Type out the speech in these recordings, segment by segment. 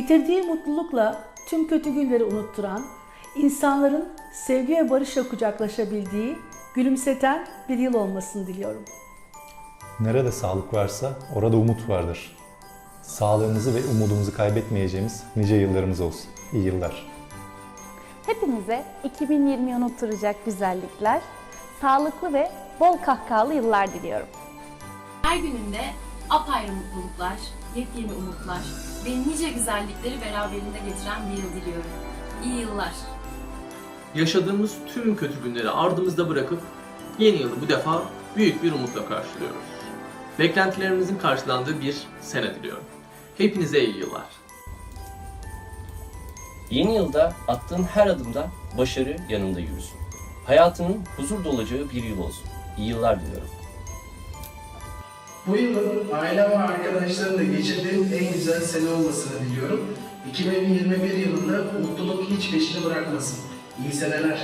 Getirdiği mutlulukla tüm kötü günleri unutturan, insanların sevgi ve barışla kucaklaşabildiği, gülümseten bir yıl olmasını diliyorum. Nerede sağlık varsa orada umut vardır. Sağlığımızı ve umudumuzu kaybetmeyeceğimiz nice yıllarımız olsun. İyi yıllar. Hepinize 2020'yi unutturacak güzellikler, sağlıklı ve bol kahkahalı yıllar diliyorum. Her gününde apayrı mutluluklar, yepyeni umutlar ve nice güzellikleri beraberinde getiren bir yıl diliyorum. İyi yıllar. Yaşadığımız tüm kötü günleri ardımızda bırakıp yeni yılı bu defa büyük bir umutla karşılıyoruz. Beklentilerimizin karşılandığı bir sene diliyorum. Hepinize iyi yıllar. Yeni yılda attığın her adımda başarı yanında yürüsün. Hayatının huzur dolacağı bir yıl olsun. İyi yıllar diliyorum. Bu yılın aile ve arkadaşlarımla geçirdiğim en güzel sene olmasını diliyorum. 2021 yılında mutluluk hiç peşini bırakmasın. İyi seneler.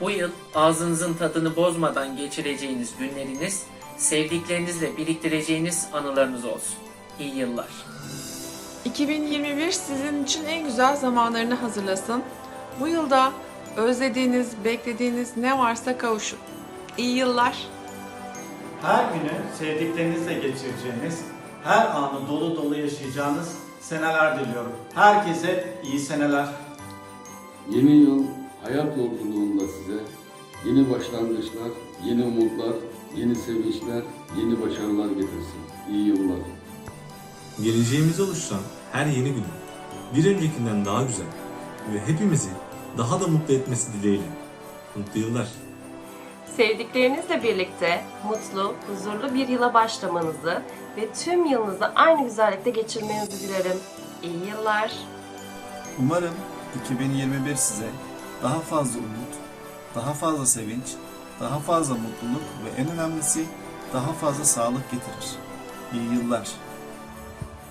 Bu yıl ağzınızın tadını bozmadan geçireceğiniz günleriniz, sevdiklerinizle biriktireceğiniz anılarınız olsun. İyi yıllar. 2021 sizin için en güzel zamanlarını hazırlasın. Bu yılda özlediğiniz, beklediğiniz ne varsa kavuşun. İyi yıllar. Her günü sevdiklerinizle geçireceğiniz, her anı dolu dolu yaşayacağınız seneler diliyorum. Herkese iyi seneler. Yeni yıl hayat yolculuğunda size yeni başlangıçlar, yeni umutlar, yeni sevinçler, yeni başarılar getirsin. İyi yıllar. Geleceğimizi oluşturan her yeni günün bir öncekinden daha güzel ve hepimizi daha da mutlu etmesi dileğiyle. Mutlu yıllar. Sevdiklerinizle birlikte mutlu, huzurlu bir yıla başlamanızı ve tüm yılınızı aynı güzellikte geçirmenizi dilerim. İyi yıllar. Umarım 2021 size daha fazla umut, daha fazla sevinç, daha fazla mutluluk ve en önemlisi daha fazla sağlık getirir. İyi yıllar.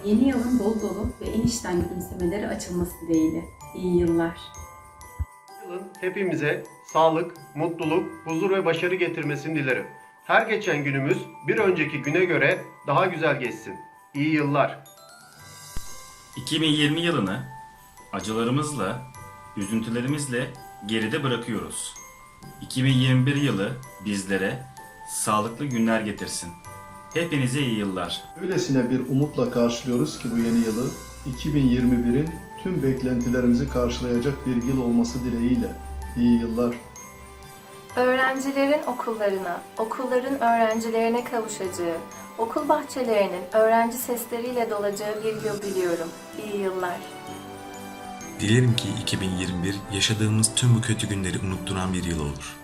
Yeni yılın dolu dolu ve en içten gülümsemeleri açılması dileğiyle. İyi yıllar. Yılın hepimize sağlık, mutluluk, huzur ve başarı getirmesini dilerim. Her geçen günümüz bir önceki güne göre daha güzel geçsin. İyi yıllar. 2020 yılını acılarımızla, üzüntülerimizle geride bırakıyoruz. 2021 yılı bizlere sağlıklı günler getirsin. Hepinize iyi yıllar. Öylesine bir umutla karşılıyoruz ki bu yeni yılı 2021'in tüm beklentilerimizi karşılayacak bir yıl olması dileğiyle. İyi yıllar. Öğrencilerin okullarına, okulların öğrencilerine kavuşacağı, okul bahçelerinin öğrenci sesleriyle dolacağı bir yıl diliyorum. İyi yıllar. Dilerim ki 2021 yaşadığımız tüm bu kötü günleri unutturan bir yıl olur.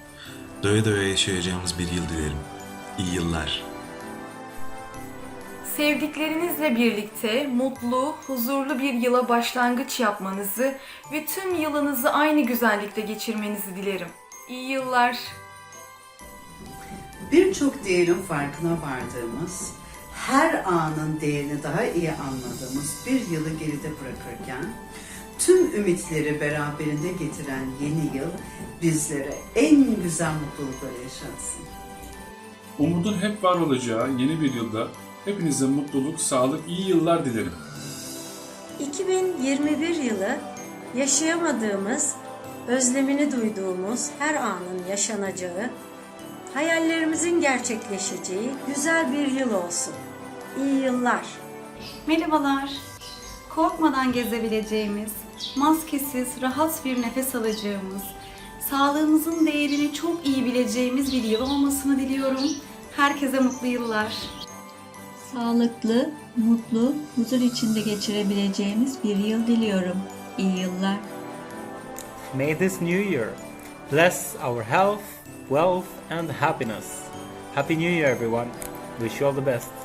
Doya doya yaşayacağımız bir yıl dilerim. İyi yıllar. Sevdiklerinizle birlikte mutlu, huzurlu bir yıla başlangıç yapmanızı ve tüm yılınızı aynı güzellikte geçirmenizi dilerim. İyi yıllar. Birçok değerin farkına vardığımız, her anın değerini daha iyi anladığımız bir yılı geride bırakırken, tüm ümitleri beraberinde getiren yeni yıl bizlere en güzel mutlulukları yaşatsın. Umudun hep var olacağı yeni bir yılda hepinize mutluluk, sağlık, iyi yıllar dilerim. 2021 yılı yaşayamadığımız, özlemini duyduğumuz her anın yaşanacağı, hayallerimizin gerçekleşeceği güzel bir yıl olsun. İyi yıllar. Merhabalar. Korkmadan gezebileceğimiz, maskesiz, rahat bir nefes alacağımız, sağlığımızın değerini çok iyi bileceğimiz bir yıl olmasını diliyorum. Herkese mutlu yıllar. Sağlıklı, mutlu, huzur içinde geçirebileceğimiz bir yıl diliyorum. İyi yıllar. May this new year bless our health, wealth, and happiness. Happy New Year, everyone. Wish you all the best.